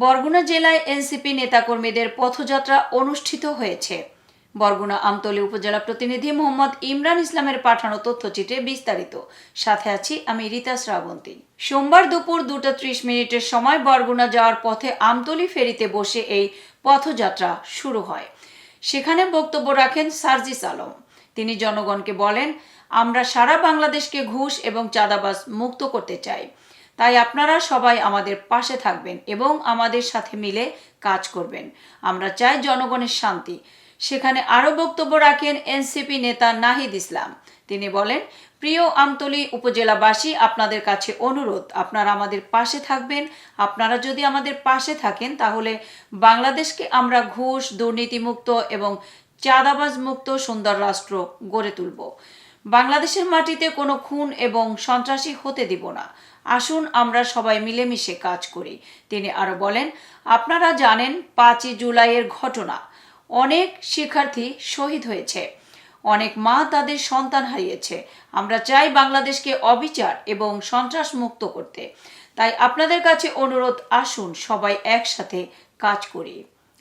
বরগুনা জেলায় এনসিপি নেতাকর্মীদের পথযাত্রা অনুষ্ঠিত হয়েছে। বরগুনা আমতলী উপজেলা প্রতিনিধি মোহাম্মদ ইমরান ইসলামের পাঠানো তথ্যচিত্রে বিস্তারিত। সাথে আছি আমি রীতা শ্রাবন্তী। সোমবার দুপুর দুটো ত্রিশ মিনিটের সময় বরগুনা যাওয়ার পথে আমতলী ফেরিতে বসে এই পথযাত্রা শুরু হয়। সেখানে বক্তব্য রাখেন সার্জিস আলম। তিনি জনগণকে বলেন, আমরা সারা বাংলাদেশকে ঘুষ এবং চাঁদাবাজ মুক্ত করতে চাই। তাই আপনারা সবাই আমাদের পাশে থাকবেন এবং আমাদের সাথে মিলে কাজ করবেন। আমরা চাই জনগণের শান্তি। সেখানে আরও বক্তব্য রাখেন এনসিপি নেতা নাহিদ ইসলাম। তিনি বলেন, প্রিয় আমতলী উপজেলাবাসী, আপনাদের কাছে অনুরোধ, আপনারা আমাদের পাশে থাকবেন। আপনারা যদি আমাদের পাশে থাকেন, তাহলে বাংলাদেশকে আমরা ঘুষ, দুর্নীতিমুক্ত এবং চাঁদাবাজ মুক্ত সুন্দর রাষ্ট্র গড়ে তুলব। বাংলাদেশের মাটিতে কোনো খুন এবং সন্ত্রাসী হতে দিব না। আসুন আমরা সবাই মিলেমিশে কাজ করি। তিনি আরও বলেন, আপনারা জানেন পাঁচই জুলাইয়ের ঘটনা। অনেক শিক্ষার্থী শহীদ হয়েছে। অনেক মা তাদের সন্তান হারিয়েছে। আমরা চাই বাংলাদেশকে অবিচার এবং সন্ত্রাস মুক্ত করতে। তাই আপনাদের কাছে অনুরোধ, আসুন সবাই একসাথে কাজ করি।